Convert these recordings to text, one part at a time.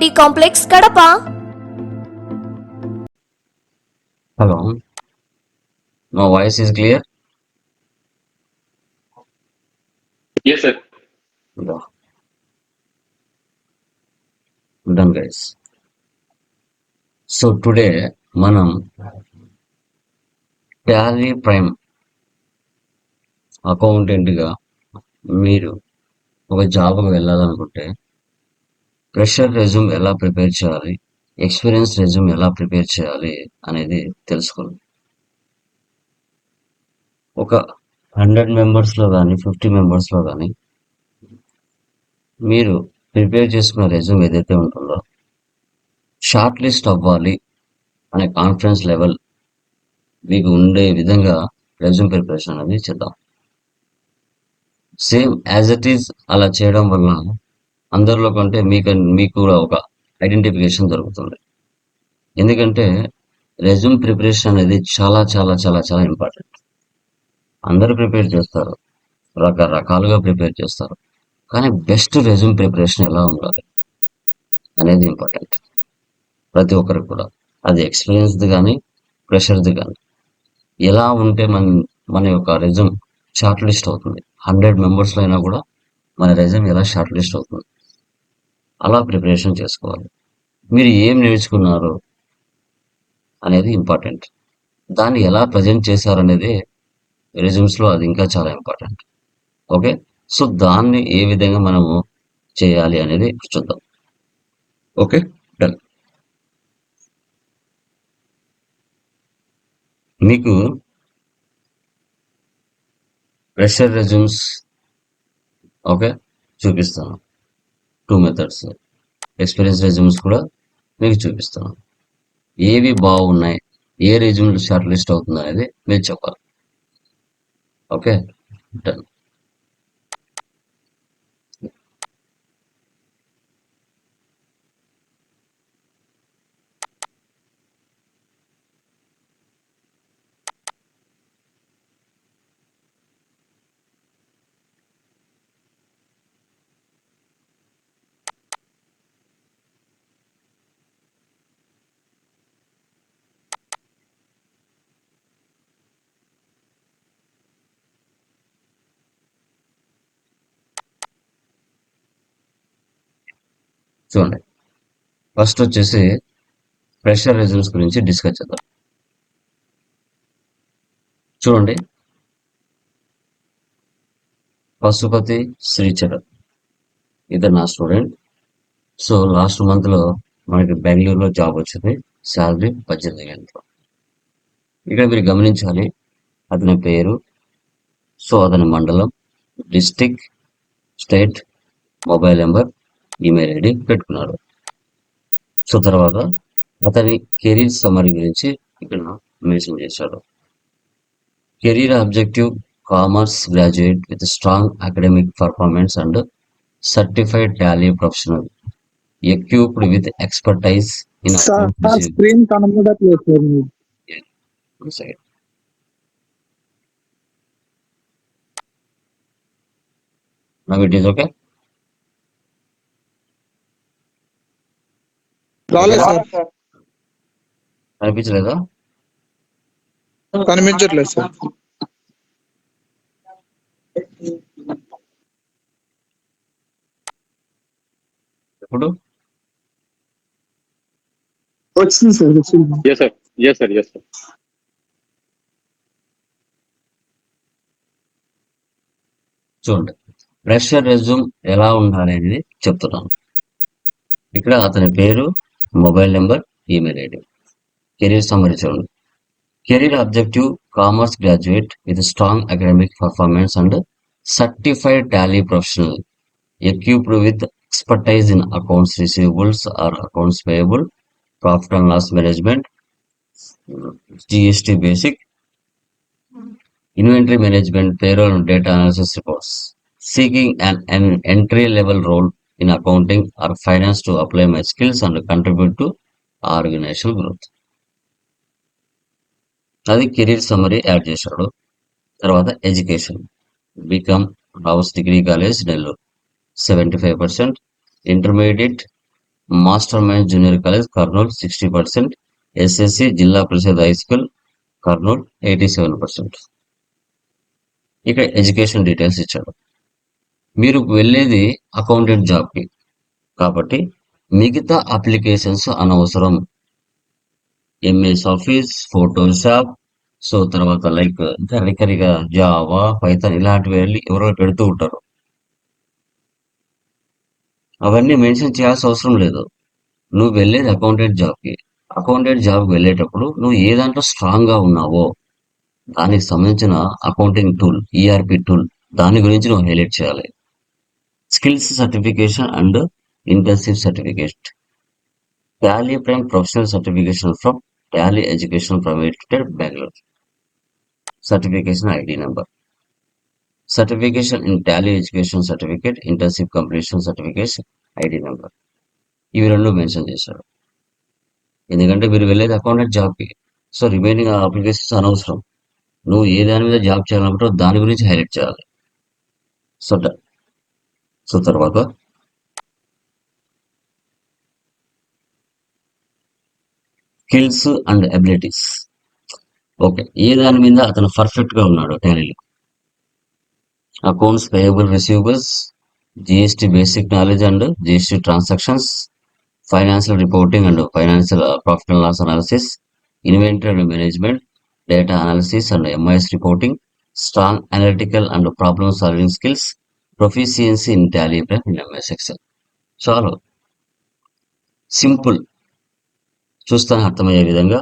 Reddy complex Kadapa hello నా voice is clear yes sir done guys so today మనం Tally Prime అకౌంటెంట్గా మీరు ఒక జాబ్కి వెళ్ళాలనుకుంటే ఫ్రెషర్ రెజ్యూమ్ ఎలా ప్రిపేర్ చేయాలి ఎక్స్పీరియన్స్ రెజ్యూమ్ ఎలా ప్రిపేర్ చేయాలి అనేది తెలుసుకోండి ఒక హండ్రెడ్ మెంబర్స్లో కానీ ఫిఫ్టీ మెంబర్స్లో కానీ మీరు ప్రిపేర్ చేసుకున్న రెజ్యూమ్ ఏదైతే ఉంటుందో షార్ట్ లిస్ట్ అవ్వాలి అనే కాన్ఫిడెన్స్ లెవెల్ మీకు ఉండే విధంగా రెజ్యూమ్ ప్రిపరేషన్ అనేది చేద్దాం సేమ్ యాజ్ ఇట్ ఈజ్ అలా చేయడం వల్ల అందరిలో కంటే మీకు మీకు కూడా ఒక ఐడెంటిఫికేషన్ దొరుకుతుంది ఎందుకంటే రెజ్యూమ్ ప్రిపరేషన్ అనేది చాలా చాలా చాలా చాలా ఇంపార్టెంట్ అందరూ ప్రిపేర్ చేస్తారు రకరకాలుగా ప్రిపేర్ చేస్తారు కానీ బెస్ట్ రెజ్యూమ్ ప్రిపరేషన్ ఎలా ఉండాలి అనేది ఇంపార్టెంట్ ప్రతి ఒక్కరికి కూడా అది ఎక్స్పీరియన్స్ది కానీ ప్రెషర్ది కానీ ఎలా ఉంటే మన మన యొక్క రెజ్యూమ్ షార్ట్ లిస్ట్ అవుతుంది హండ్రెడ్ మెంబర్స్లో అయినా కూడా మన రెజ్యూమ్ ఎలా షార్ట్ లిస్ట్ అవుతుంది అలా ప్రిపరేషన్ చేసుకోవాలి మీరు ఏం నేర్చుకున్నారు అనేది ఇంపార్టెంట్ దాన్ని ఎలా ప్రజెంట్ చేశారనేది రెజ్యూమ్స్లో అది ఇంకా చాలా ఇంపార్టెంట్ ఓకే సో దాన్ని ఏ విధంగా మనము చేయాలి అనేది చూద్దాం ఓకే డన్ మీకు ప్రెషర్ రెజ్యూమ్స్ ఓకే చూపిస్తాను టూ మెథడ్స్ ఎక్స్పీరియన్స్ రెజ్యూమ్స్ కూడా మీకు చూపిస్తాను ఏవి బాగున్నాయి ఏ రెజ్యూమ్లు షార్ట్ లిస్ట్ అవుతుంది అనేది మీరు చెప్పాలి ఓకే డన్ చూడండి ఫస్ట్ వచ్చేసి ప్రెషర్ రిజన్స్ గురించి డిస్కస్ చేద్దాం చూడండి పశుపతి శ్రీచరణ్ ఇతను నా స్టూడెంట్ సో లాస్ట్ మంత్లో మనకి బెంగళూరులో జాబ్ వచ్చింది శాలరీ పద్దెనిమిది గంటలు ఇక్కడ మీరు గమనించాలి అతని పేరు సో అతని మండలం district state mobile number email ID పెట్టుకున్నాడు సో తర్వాత అతని కెరీర్ సమరీ గురించి ఇక్కడ మెన్షన్ చేశాడు career objective commerce graduate with strong academic performance and certified Tally professional equipped with expertise in screen side రాలేదు కనిపించలేదా కనిపించట్లేదు సార్ ఇప్పుడు వచ్చింది సార్ వచ్చింది yes sir yes sir yes sir చూడండి ప్రెషర్ రెజ్యూమ్ ఎలా ఉండాలి అనేది చెప్తున్నాను ఇక్కడ అతని పేరు mobile number, email ID. Career summary journal. Career objective: commerce graduate with strong academic performance and certified tally professional, equipped with expertise in accounts receivables or accounts payable, profit and loss management, GST basic, inventory management, payroll and data analysis reports. Seeking an entry-level role in accounting or finance to apply my skills and contribute to organizational growth. అది career summary add చేశాడు తర్వాత education BCom Rao's degree college Nellore seventy five percent intermediate master mind junior college Kurnool sixty percent SSC Zilla Parishad high school Kurnool eighty seven percent ఇక్కడ education details ఇచ్చాడు మీరు వెళ్ళేది accountant జాబ్కి కాబట్టి మిగతా applications అనవసరం ఎంఎస్ ఆఫీస్ ఫోటోషాప్ సో తర్వాత like కరికరిగా జావా పైతన్ ఇలాంటివి వెళ్ళి ఎవరో పెడుతూ ఉంటారు అవన్నీ మెన్షన్ చేయాల్సిన అవసరం లేదు నువ్వు వెళ్ళేది అకౌంటెంట్ జాబ్కి అకౌంటెంట్ జాబ్ వెళ్ళేటప్పుడు నువ్వు ఏ దాంట్లో స్ట్రాంగ్గా ఉన్నావో దానికి సంబంధించిన అకౌంటింగ్ టూల్ ఈఆర్పి టూల్ దాని గురించి నువ్వు హైలైట్ చేయాలి skills certification and internship certificate Tally Prime professional certification from Tally Education ప్రైవేటెడ్ Bengaluru certification ID number certification in Tally Education certificate internship completion certification ID number ఇవి రెండు mention చేశారు ఎందుకంటే మీరు వెళ్ళేది అకౌంటెంట్ జాబ్కి సో రిమైనింగ్ అప్లికేషన్స్ అనవసరం నువ్వు ఏ దాని మీద జాబ్ చేయాలనుకుంటావు దాని గురించి హైలైట్ చేయాలి సో సో తర్వాత స్కిల్స్ అండ్ అబిలిటీస్ ఓకే ఏ దాని మీద అతను పర్ఫెక్ట్ గా ఉన్నాడు టాలీలో accounts payable receivables GST basic knowledge and GST transactions financial reporting and financial profit and loss analysis inventory and management data analysis and MIS reporting strong analytical and problem solving skills Proficiency in Taliban in MS Excel. చాలు simple చూస్తాను అర్థమయ్యే విధంగా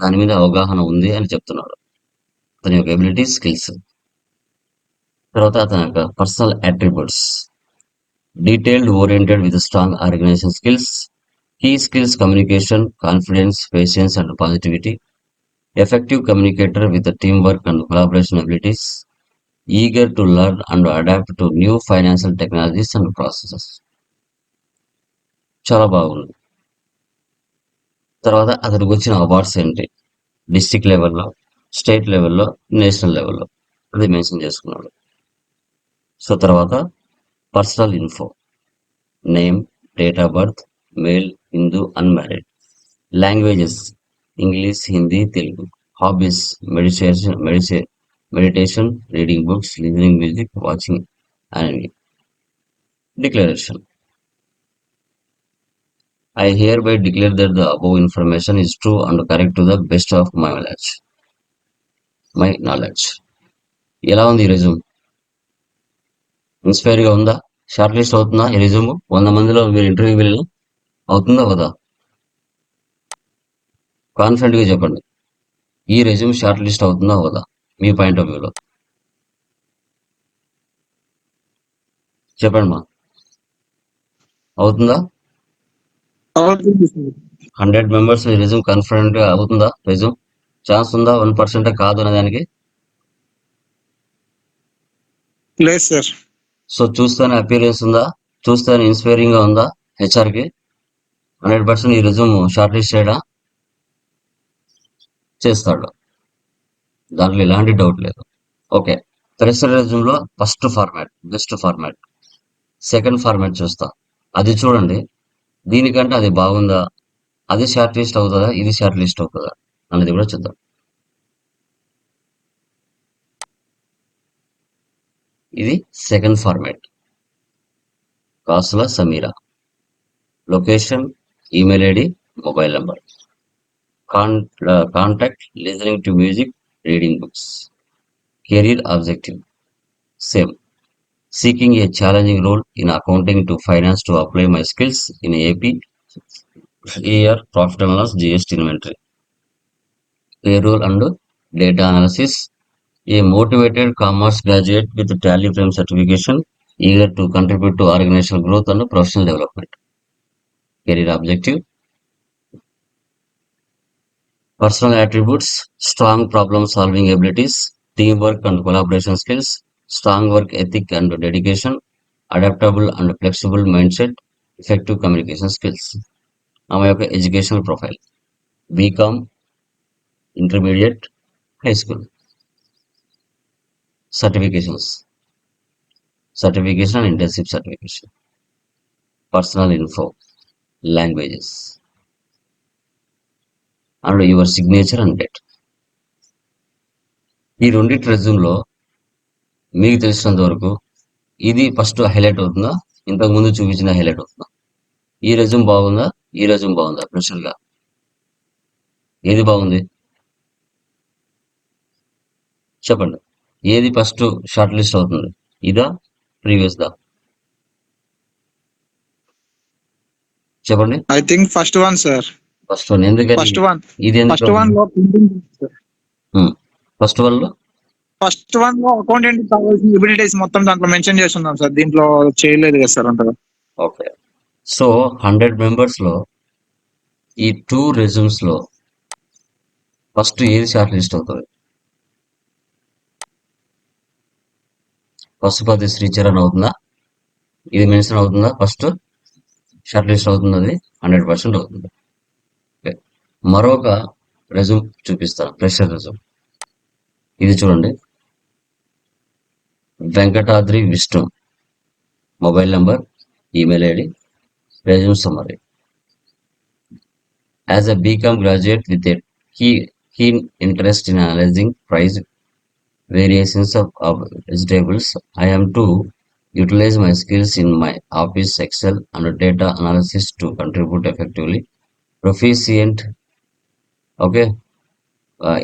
దాని మీద అవగాహన ఉంది అని చెప్తున్నాడు అతని యొక్క ఎబిలిటీ స్కిల్స్ తర్వాత అతని యొక్క personal attributes detailed oriented with strong organization skills key skills communication confidence patience and positivity effective communicator with teamwork and collaboration abilities eager to learn and adapt to new financial technologies and processes చాలా బాగుంది తర్వాత అతనికి వచ్చిన awards ఏంటి district లెవెల్లో state లెవెల్లో national లెవెల్లో అది మెన్షన్ చేసుకున్నాడు సో తర్వాత personal info name date of birth male Hindu unmarried languages English Hindi Telugu hobbies medicine medicine meditation reading books listening music watching అనేవి declaration I hereby declare that the above information is true and correct to the best of my knowledge my knowledge ఎలా ఉంది ఈ resume ఇన్స్పైర్గా ఉందా short list అవుతుందా ఈ resume వంద మందిలో మీరు ఇంటర్వ్యూ వెళ్ళిన అవుతుందా కదా కాన్ఫిడెంట్గా చెప్పండి ఈ రెజ్యూమ్ షార్ట్ లిస్ట్ అవుతుందా కదా మీ పాయింట్ ఆఫ్ వ్యూలో చెప్పండి మా అవుతుందా హండ్రెడ్ మెంబర్స్ రిజ్యూమ్ కన్ఫర్మ్ అవుతుందా రిజ్యూమ్ ఛాన్స్ ఉందా వన్ పర్సెంట్ కాదు అనే దానికి సో చూస్తేనే అపీరియన్స్ ఉందా చూస్తే ఇన్స్పైరింగ్ గా ఉందా హెచ్ఆర్ కి హండ్రెడ్ పర్సెంట్ ఈ రిజ్యూమ్ షార్ట్ లిస్ట్ చేయడా చేస్తాడు దాంట్లో ఎలాంటి డౌట్ లేదు okay ప్రెషరైజ్లో first format best format second format చూస్తా అది చూడండి దీనికంటే అది బాగుందా అది షార్ట్ లిస్ట్ అవుతుందా ఇది షార్ట్ లిస్ట్ అవుతుందా అన్నది కూడా చూద్దాం ఇది second format Kasula Sameera location email ID mobile number contact listening to music reading books. Career objective. Same. Seeking a challenging role in accounting to finance to apply my skills in AP, AR, profit and loss, GST inventory. Payroll and data analysis. A motivated commerce graduate with a tally frame certification, eager to contribute to organizational growth and professional development. Career objective Personal attributes, strong problem solving abilities, teamwork and collaboration skills, strong work ethic and dedication, adaptable and flexible mindset, effective communication skills. ఆమె యొక్క educational profile BCom intermediate high school certifications certification and internship certification personal info languages And your signature and date ఈ రెండింటి రెజ్యూమ్లో మీకు తెలిసినంత వరకు ఇది first highlight అవుతుందా ఇంతకు ముందు చూపించిన హైలైట్ అవుతుందా ఈ రెజ్యూమ్ బాగుందా ఈ రెజ్యూమ్ బాగుందా గా ఏది బాగుంది చెప్పండి ఏది ఫస్ట్ షార్ట్ లిస్ట్ అవుతుంది ఇదా ప్రీవియస్ దా చెప్పండి I think first one sir first one first one లో ఫస్ట్ వన్ hmm. లో ఫస్ట్ వన్ లో అకౌంటెంట్ కావాల్సిన ఎబిలిటీస్ మొత్తం దాంట్లో మెన్షన్ చేస్తున్నాం సార్ దీంట్లో చేయలేదు కదా సార్ అంతగా ఓకే సో హండ్రెడ్ మెంబర్స్ లో ఈ టూ రెజ్యూమ్స్ లో ఫస్ట్ ఏది షార్ట్ లిస్ట్ అవుతుంది పశుపతి శ్రీచరణ్ అవుతుందా ఇది మెన్షన్ అవుతుందా ఫస్ట్ షార్ట్ లిస్ట్ అవుతుంది అది హండ్రెడ్ పర్సెంట్ అవుతుంది మరొక రెజ్యూమ్ చూపిస్తాను ప్రెషర్ రెజ్యూమ్ ఇది చూడండి Venkatadri Vishnu mobile number email ID resume summary as a BCom graduate with at key keen interest in analysing price variations of vegetables I aim to utilise my skills in my office Excel and data analysis to contribute effectively proficient okay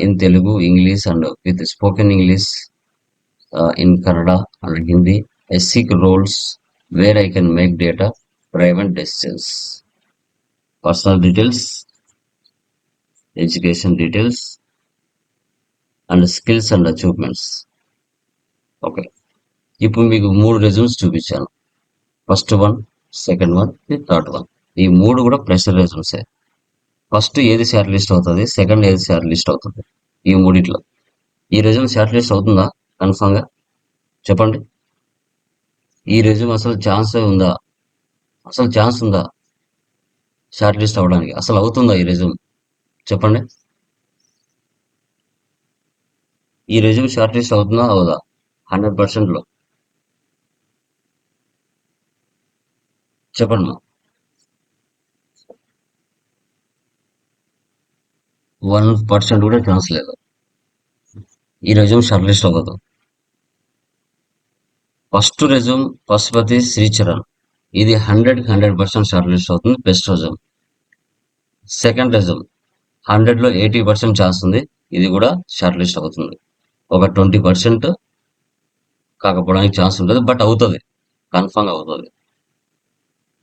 in Telugu English and with spoken English in Kannada and Hindi seek roles where I can make data private decisions personal details education details and skills and achievements okay ఇప్పుడు మీకు మూడు resumes చూపించాను first one second one third one ఈ మూడు కూడా pressure రెజ్యూమ్సే first ఏది short list అవుతుంది సెకండ్ ఏది షార్ట్ లిస్ట్ అవుతుంది ఈ మూడిట్లో ఈ రెజ్యూమ్ షార్ట్ లిస్ట్ అవుతుందా కన్ఫామ్గా చెప్పండి ఈ రెజ్యూమ్ అసలు ఛాన్స్ ఉందా అసలు ఛాన్స్ ఉందా షార్ట్ లిస్ట్ అవ్వడానికి అసలు అవుతుందా ఈ రెజ్యూమ్ చెప్పండి ఈ రెజ్యూమ్ షార్ట్ లిస్ట్ అవుతుందా అవుదా హండ్రెడ్ పర్సెంట్లో చెప్పండి మా వన్ పర్సెంట్ కూడా ఛాన్స్ లేదు ఈ రెజ్యూమ్ షార్ట్ లిస్ట్ అవ్వదు ఫస్ట్ రెజ్యూమ్ పశుపతి శ్రీచరణ్ ఇది hundred hundred percent short list అవుతుంది బెస్ట్ రెజ్యూమ్ సెకండ్ రెజ్యూమ్ హండ్రెడ్లో ఎయిటీ పర్సెంట్ ఛాన్స్ ఉంది ఇది కూడా షార్ట్ లిస్ట్ అవుతుంది ఒక ట్వంటీ పర్సెంట్ కాకపోవడానికి ఛాన్స్ ఉంటుంది బట్ అవుతుంది కన్ఫామ్ అవుతుంది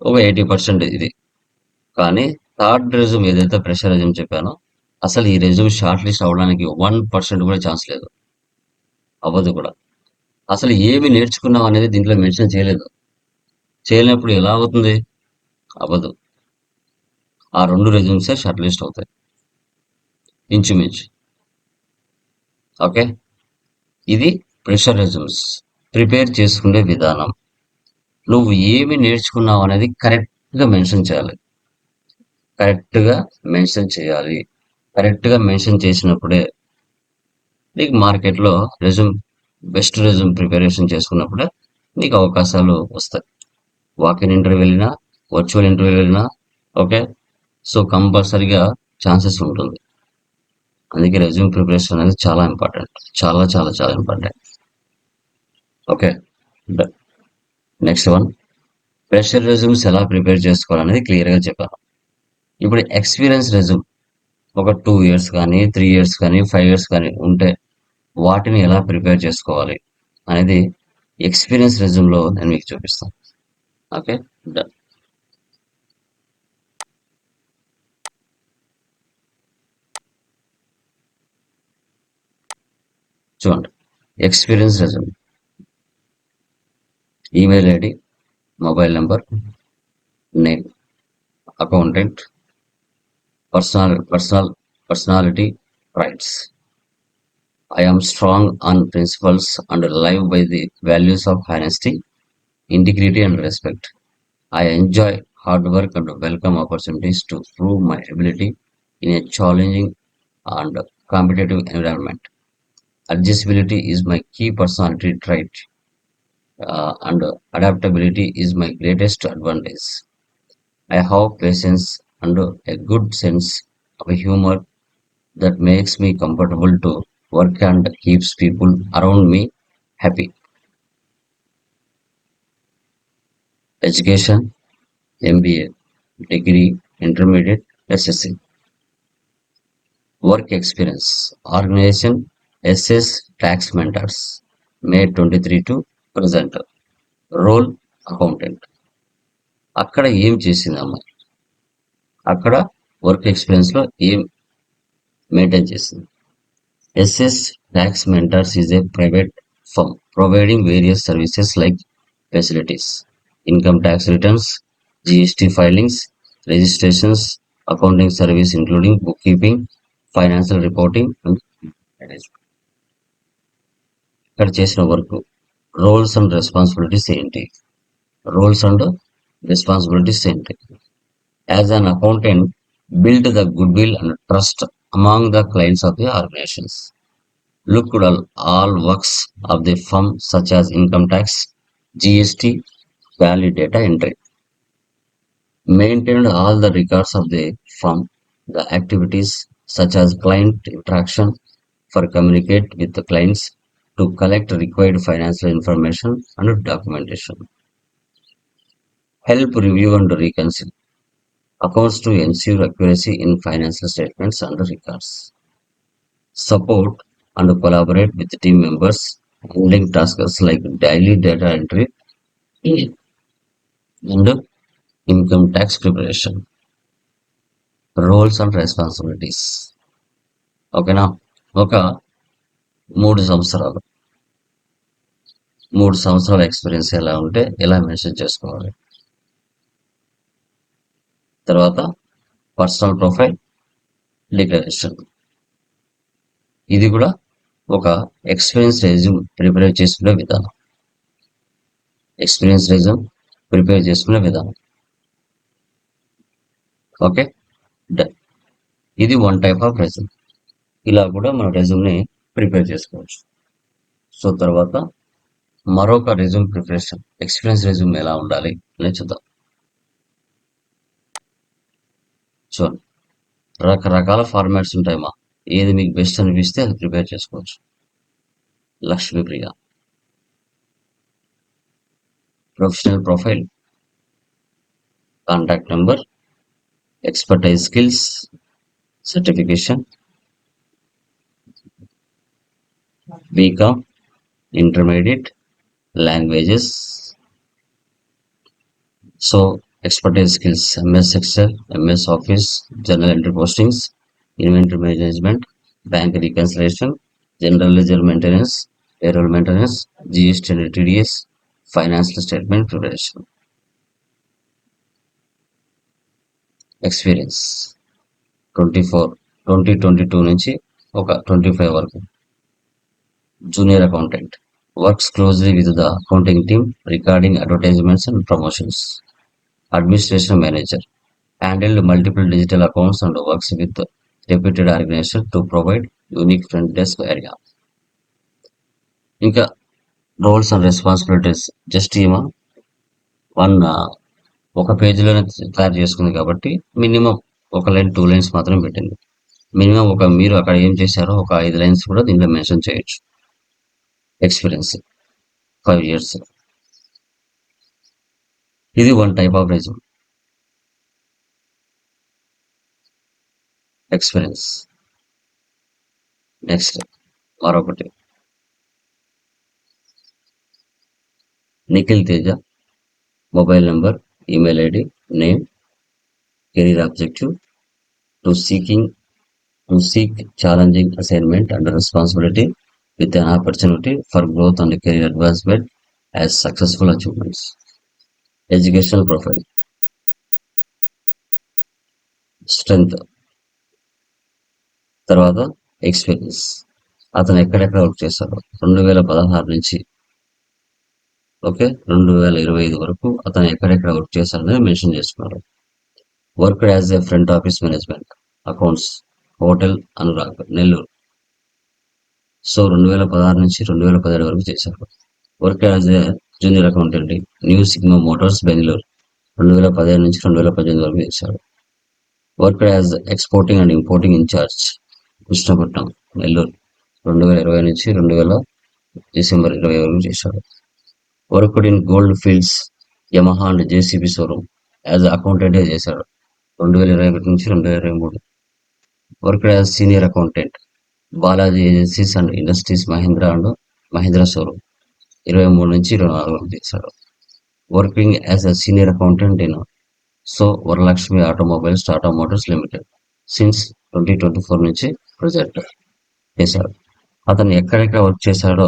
ఒక ఎయిటీ పర్సెంట్ ఇది కానీ థర్డ్ రెజ్యూమ్ ఏదైతే ప్రెషర్ రెజ్యూమ్ చెప్పానో అసలు ఈ రెజ్యూమ్ షార్ట్ లిస్ట్ అవ్వడానికి వన్ పర్సెంట్ కూడా ఛాన్స్ లేదు అవ్వదు కూడా అసలు ఏమి నేర్చుకున్నాం అనేది దీంట్లో మెన్షన్ చేయలేదు చేయలేనప్పుడు ఎలా అవుతుంది అవ్వదు ఆ రెండు రెజ్యూమ్సే షార్ట్ లిస్ట్ అవుతాయి ఇంచుమించు ఓకే ఇది ప్రెషర్ రెజ్యూమ్స్ ప్రిపేర్ చేసుకునే విధానం నువ్వు ఏమి నేర్చుకున్నావు అనేది కరెక్ట్గా మెన్షన్ చేయాలి కరెక్ట్గా మెన్షన్ చేయాలి కరెక్ట్ గా మెన్షన్ చేసినప్పుడే నీకు మార్కెట్లో రెజ్యూమ్ బెస్ట్ రెజ్యూమ్ ప్రిపరేషన్ చేసుకున్నప్పుడే నీకు అవకాశాలు వస్తాయి వాకింగ్ ఇంటర్వ్యూ వెళ్ళినా వర్చువల్ ఇంటర్వ్యూ వెళ్ళినా ఓకే సో కంపల్సరీగా ఛాన్సెస్ ఉంటుంది అందుకే రెజ్యూమ్ ప్రిపరేషన్ అనేది చాలా ఇంపార్టెంట్ చాలా చాలా చాలా important okay next one fresher resumes ఎలా ప్రిపేర్ చేసుకోవాలనేది క్లియర్గా చెప్పాను ఇప్పుడు ఎక్స్పీరియన్స్ రెజ్యూమ్ ఒక టూ ఇయర్స్ కానీ త్రీ ఇయర్స్ కానీ ఫైవ్ ఇయర్స్ కానీ ఉంటే వాటిని ఎలా ప్రిపేర్ చేసుకోవాలి అనేది ఎక్స్పీరియన్స్ లో నేను మీకు చూపిస్తాను ఓకే డన్ చూడండి experience resume email ID mobile number name accountant personal, personal personality rights. I am strong on principles and live by the values of honesty, integrity, and respect. I enjoy hard work and welcome opportunities to prove my ability in a challenging and competitive environment. Adjustability is my key personality trait, uh, and adaptability is my greatest advantage. I have patience and a good sense of humour that makes me comfortable to work and keeps people around me happy education MBA degree intermediate SSC work experience organisation SS tax mentors May twenty three to present role accountant అక్కడ ఏం చేసింది అమ్మాయి అక్కడ work experience లో ఏం maintain చేస్తుంది SS tax mentors is a private firm providing various services like facilities income tax returns GST filings registrations accounting service including book keeping financial reporting and ఇక్కడ చేసిన వర్క్ రోల్స్ అండ్ రెస్పాన్సిబిలిటీస్ ఏంటి roles and responsibilities ఏంటి as an accountant build the goodwill and trust among the clients of the organizations. Look at all, all works of the firm such as income tax, GST, value data entry. Maintained all the records of the firm, the activities such as client interaction for communicate with the clients to collect required financial information and documentation. Help review and reconcile accounts to ensure accuracy in financial statements and records. Support and collaborate with team members handling tasks like daily data entry and income tax preparation. Roles and responsibilities ఓకేనా ఒక మూడు సంవత్సరాలు మూడు సంవత్సరాల experience ఎలా ఉంటే ఎలా mention చేసుకోవాలి తర్వాత పర్సనల్ ప్రొఫైల్ డిక్లరేషన్ ఇది కూడా ఒక ఎక్స్పీరియన్స్ రెజ్యూమ్ ప్రిపేర్ చేసుకునే విధానం ఎక్స్పీరియన్స్ రెజ్యూమ్ ప్రిపేర్ చేసుకునే విధానం ఓకే డన్ ఇది వన్ టైప్ ఆఫ్ రెజ్యూమ్ ఇలా కూడా మన రెజ్యూమ్ని ప్రిపేర్ చేసుకోవచ్చు సో తర్వాత మరొక రెజ్యూమ్ ప్రిపరేషన్ ఎక్స్పీరియన్స్ రెజ్యూమ్ ఎలా ఉండాలి అనేది చూద్దాం జోన్ రకరకాల ఫార్మాట్స్ ఉంటాయి మా ఏది మీకు బెస్ట్ అనిపిస్తే అది ప్రిపేర్ చేసుకోవచ్చు Lakshmipriya professional profile contact number expertise skills certification BCom intermediate languages so expertise skills ms excel ms office journal entry postings inventory management bank reconciliation general ledger maintenance payroll maintenance gst and tds financial statement preparation experience twenty four twenty twenty two నుంచి ఒక twenty five వరకు junior accountant works closely with the accounting team recording advertisements and promotions administration manager handled multiple digital accounts and works with reputed organisation to provide unique front desk area ఇంకా roles and responsibilities just ఏమో one ఒక పేజీలోనే తయారు చేసుకుంది కాబట్టి minimum ఒక line two lines మాత్రం పెట్టింది మినిమం ఒక మీరు అక్కడ ఏం చేశారో ఒక ఐదు లైన్స్ కూడా దీంట్లో మెన్షన్ చేయొచ్చు ఎక్స్పీరియన్స్ ఫైవ్ ఇయర్స్ ఇది one type of resume experience next మరొకటి Nikhil Teja mobile number email ID name career objective to seeking to seek challenging assignment and responsibility with an opportunity for growth and career advancement as successful achievements educational profile strength తర్వాత experience అతను ఎక్కడెక్కడ work చేశాడు రెండు వేల పదహారు నుంచి okay రెండు వేల ఇరవై ఐదు వరకు అతను ఎక్కడెక్కడ వర్క్ చేశాడనేది మెన్షన్ చేసుకున్నారు work as a front office management accounts hotel Anurag Nellore so రెండు వేల పదహారు నుంచి రెండు వేల పదిహేడు వరకు చేశారు work as a junior accountant new sigma motors Bengaluru రెండు వేల పదిహేను నుంచి రెండు వేల పద్దెనిమిది వరకు చేశాడు work as exporting and importing incharge Krishnapatnam Nellore రెండు వేల ఇరవై నుంచి రెండు వేల డిసెంబర్ ఇరవై వరకు చేశాడు work in gold fields Yamaha and JCB showroom as accountant చేశాడు రెండు వేల ఇరవై ఒకటి నుంచి రెండు వేల ఇరవై మూడు work as senior accountant Balaji agencies and industries Mahindra and Mahindra showroom ఇరవై మూడు నుంచి ఇరవై నాలుగులో చేశాడు working as a senior accountant in so Varalakshmi automobiles Tata motors limited since twenty twenty four నుంచి ప్రొజెక్ట్ చేశాడు అతను ఎక్కడెక్కడ వర్క్ చేశాడో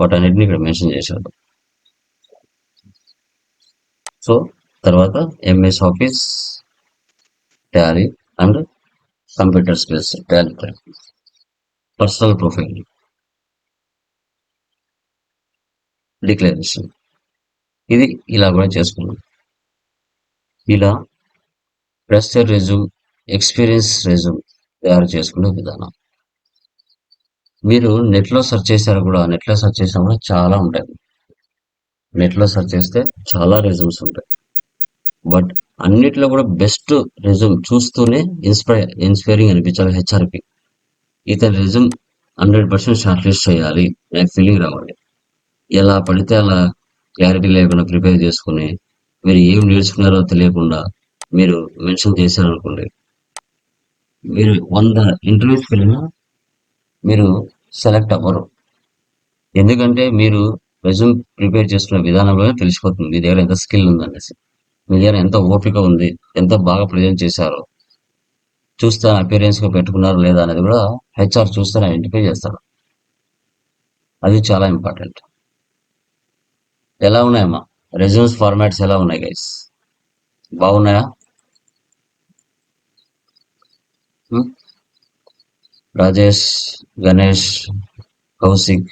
వాటన్నిటిని ఇక్కడ మెన్షన్ చేశాడు సో తర్వాత MS office Tally and computer skills Tally personal profile declaration ఇది ఇలా కూడా చేసుకున్నాం ఇలా ప్రెస్టర్ రెజ్యూమ్ ఎక్స్పీరియన్స్ రెజ్యూమ్ తయారు చేసుకునే విధానం మీరు నెట్లో సెర్చ్ చేశారు కూడా నెట్లో సెర్చ్ చేసినా కూడా చాలా ఉంటాయి నెట్లో సెర్చ్ చేస్తే చాలా రెజ్యూమ్స్ ఉంటాయి బట్ అన్నిట్లో కూడా బెస్ట్ రెజ్యూమ్ చూస్తూనే ఇన్స్పైర్ ఇన్స్పైరింగ్ అనిపించాలి హెచ్ఆర్పి ఇతని resume hundred percent short list చేయాలి నాకు ఫీలింగ్ రావాలి ఎలా పడితే అలా క్లారిటీ లేకుండా ప్రిపేర్ చేసుకుని మీరు ఏం నేర్చుకున్నారో తెలియకుండా మీరు మెన్షన్ చేశారనుకోండి మీరు వంద ఇంటర్వ్యూస్కి వెళ్ళినా మీరు సెలెక్ట్ అవ్వరు ఎందుకంటే మీరు రెజ్యూమ్ ప్రిపేర్ చేసుకున్న విధానంలోనే తెలిసిపోతుంది మీ దగ్గర ఎంత స్కిల్ ఉందనేసి మీ దగ్గర ఎంత ఓపిక ఉంది ఎంత బాగా ప్రజెంట్ చేశారో చూస్తా అపీరెన్స్గా పెట్టుకున్నారు లేదా అనేది కూడా హెచ్ఆర్ చూస్తే ఐడెంటిఫై చేస్తాడు అది చాలా ఇంపార్టెంట్ ఎలా ఉన్నాయమ్మా రెజ్యూమ్స్ ఫార్మాట్స్ ఎలా ఉన్నాయి గైస్ బాగున్నాయా hmm? రాజేష్ గణేష్ కౌశిక్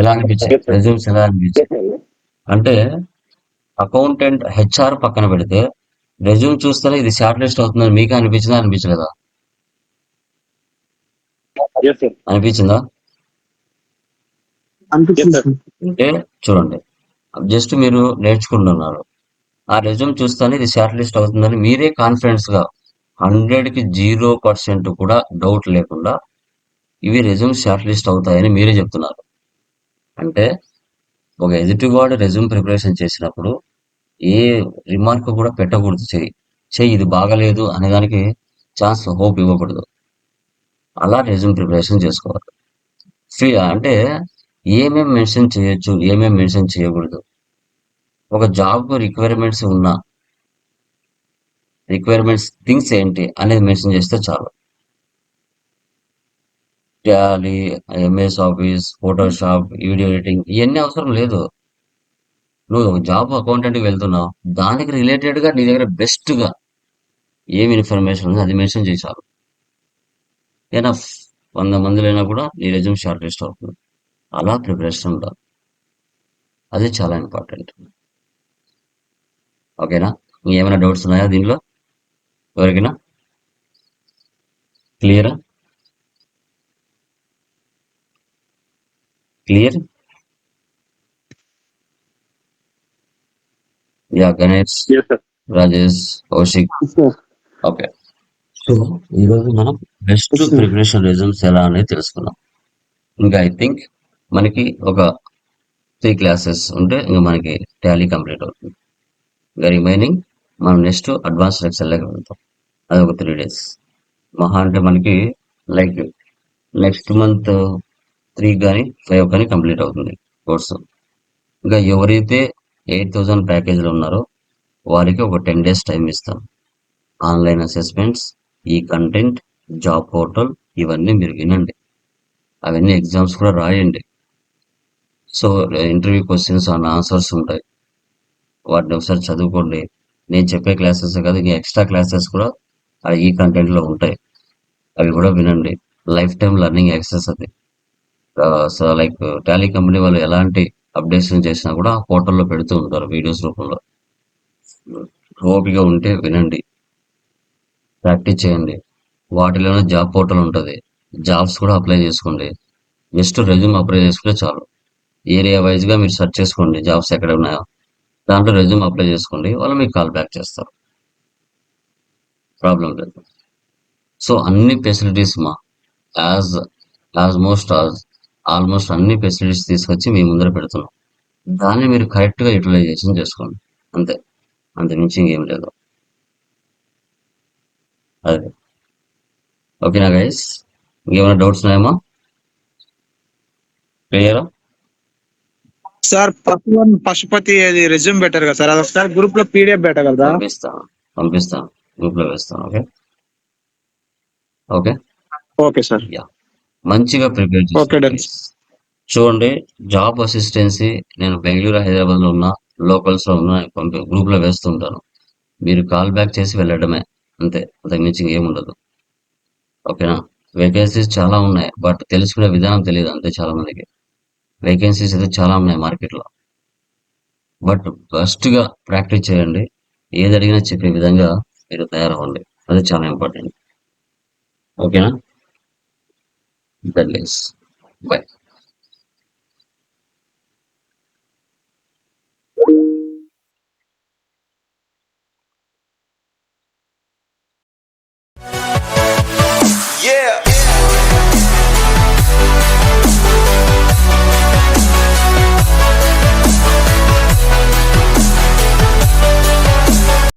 ఎలా అనిపించాయి రెజ్యూమ్స్ ఎలా అనిపించాయి అంటే అకౌంటెంట్ హెచ్ఆర్ పక్కన పెడితే రెజ్యూమ్ చూస్తే ఇది షార్ట్ లిస్ట్ అవుతుందని మీకు అనిపించిందా అనిపించలేదా అనిపించిందా అంటే చూడండి జస్ట్ మీరు నేర్చుకుంటున్నారు ఆ రెజ్యూమ్ చూస్తే ఇది షార్ట్ లిస్ట్ అవుతుందని మీరే కాన్ఫిడెన్స్ గా హండ్రెడ్ కి జీరో పర్సెంట్ కూడా డౌట్ లేకుండా ఇవి రెజ్యూమ్ షార్ట్ లిస్ట్ అవుతాయని మీరే చెప్తున్నారు అంటే ఒక ఎదుటి వాడు రెజ్యూమ్ ప్రిపరేషన్ చేసినప్పుడు ఏ రిమార్క్ కూడా పెట్టకూడదు చెయ్యి చెయ్యి ఇది బాగలేదు అనేదానికి ఛాన్స్ హోప్ ఇవ్వకూడదు అలా రెజ్యూమ్ ప్రిపరేషన్ చేసుకోవాలి ఫ్రీ అంటే ఏమేమి మెన్షన్ చేయొచ్చు ఏమేమి మెన్షన్ చేయకూడదు ఒక జాబ్ రిక్వైర్మెంట్స్ ఉన్నా రిక్వైర్మెంట్స్ థింగ్స్ ఏంటి అనేది మెన్షన్ చేస్తే చాలు Tally MS office Photoshop video editing ఇవన్నీ అవసరం లేదు నువ్వు ఒక జాబ్ అకౌంటెంట్కి వెళ్తున్నావు దానికి రిలేటెడ్గా నీ దగ్గర బెస్ట్గా ఏమి ఇన్ఫర్మేషన్ ఉందో అది మెన్షన్ చేశారు ఏదైనా వంద మంది లేనా కూడా నీ రెజ్యూమ్ షార్ట్ లిస్ట్ అవుతుంది అలా ప్రిపరేషన్ లో అది చాలా ఇంపార్టెంట్ ఓకేనా ఏమైనా డౌట్స్ ఉన్నాయా దీనిలో ఎవరికైనా క్లియరా clear yeah Ganesh Rajesh Kaushik okay so ఈరోజు మనం బెస్ట్ ప్రిపరేషన్ రిజల్ట్స్ ఎలా అనేది తెలుసుకున్నాం ఇంకా ఐ థింక్ మనకి ఒక త్రీ క్లాసెస్ ఉంటే ఇంకా మనకి టాలీ కంప్లీట్ అవుతుంది ఇంకా రిమైనింగ్ మనం నెక్స్ట్ అడ్వాన్స్ లెక్చర్లోకి వెళ్తాం అది ఒక త్రీ డేస్ మహా అంటే మనకి లైక్ నెక్స్ట్ మంత్ త్రీ కానీ ఫైవ్ కానీ కంప్లీట్ అవుతుంది కోర్సు ఇంకా ఎవరైతే ఎయిట్ థౌజండ్ ప్యాకేజీలు ఉన్నారో వారికి ఒక టెన్ డేస్ టైం ఇస్తాం ఆన్లైన్ అసెస్మెంట్స్ ఈ కంటెంట్ జాబ్ పోర్టల్ ఇవన్నీ మీరు వినండి అవన్నీ ఎగ్జామ్స్ కూడా రాయండి so interview questions and answers ఉంటాయి వాటిని ఒకసారి చదువుకోండి నేను చెప్పే క్లాసెస్ కాదు ఇంకా ఎక్స్ట్రా క్లాసెస్ కూడా ఈ కంటెంట్లో ఉంటాయి అవి కూడా వినండి లైఫ్ టైం లర్నింగ్ యాక్సెస్ అది సో లైక్ టాలీ కంపెనీ వాళ్ళు ఎలాంటి అప్డేషన్ చేసినా కూడా పోర్టల్లో పెడుతూ ఉంటారు వీడియోస్ రూపంలో ఓపిగా ఉంటే వినండి ప్రాక్టీస్ చేయండి వాటిలోనే జాబ్ పోర్టల్ ఉంటుంది జాబ్స్ కూడా అప్లై చేసుకోండి జస్ట్ రెజ్యూమ్ అప్లై చేసుకుంటే చాలు ఏరియా వైజ్గా మీరు సెర్చ్ చేసుకోండి జాబ్స్ ఎక్కడ ఉన్నాయో దాంట్లో రెజ్యూమ్ అప్లై చేసుకోండి వాళ్ళు మీకు కాల్ బ్యాక్ చేస్తారు ప్రాబ్లం లేదు సో అన్ని ఫెసిలిటీస్ మా యాజ్ యాజ్ మోస్ట్ ఆల్మోస్ట్ అన్ని ఫెసిలిటీస్ తీసుకొచ్చి మీ ముందర పెడుతున్నాం దాన్ని మీరు కరెక్ట్గా యూటిలైజేషన్ చేసుకోండి అంతే అంత మించి ఇంకేం లేదు అదే ఓకేనా గైస్ ఇంకేమైనా డౌట్స్ ఉన్నాయమ్మా క్లియరా సార్ పశువన్ పశుపతి అది రెజ్యూమ్ బెటర్ కదా సార్ అదొకసారి గ్రూప్ లో పీడిఎఫ్ పెట్టగలరా కదా పంపిస్తా గ్రూప్ లో వేస్తాను okay okay okay sir yeah మంచిగా ప్రిపేర్ ఓకే చూడండి జాబ్ అసిస్టెన్సీ నేను బెంగళూరు హైదరాబాద్ లో ఉన్నా లోకల్స్ లో ఉన్నా గ్రూప్ లో వేస్తుంటాను మీరు కాల్ బ్యాక్ చేసి వెళ్ళడమే అంతే అంతకు మించి ఏముండదు ఓకేనా వేకెన్సీస్ చాలా ఉన్నాయి బట్ తెలుసుకునే విధానం తెలియదు అంతే చాలా మందికి వేకెన్సీస్ అయితే చాలా ఉన్నాయి మార్కెట్లో బట్ బెస్ట్గా ప్రాక్టీస్ చేయండి ఏది అడిగినా చెప్పే విధంగా మీరు తయారవ్వండి అది చాలా ఇంపార్టెంట్ ఓకేనా దట్ బై Yeah.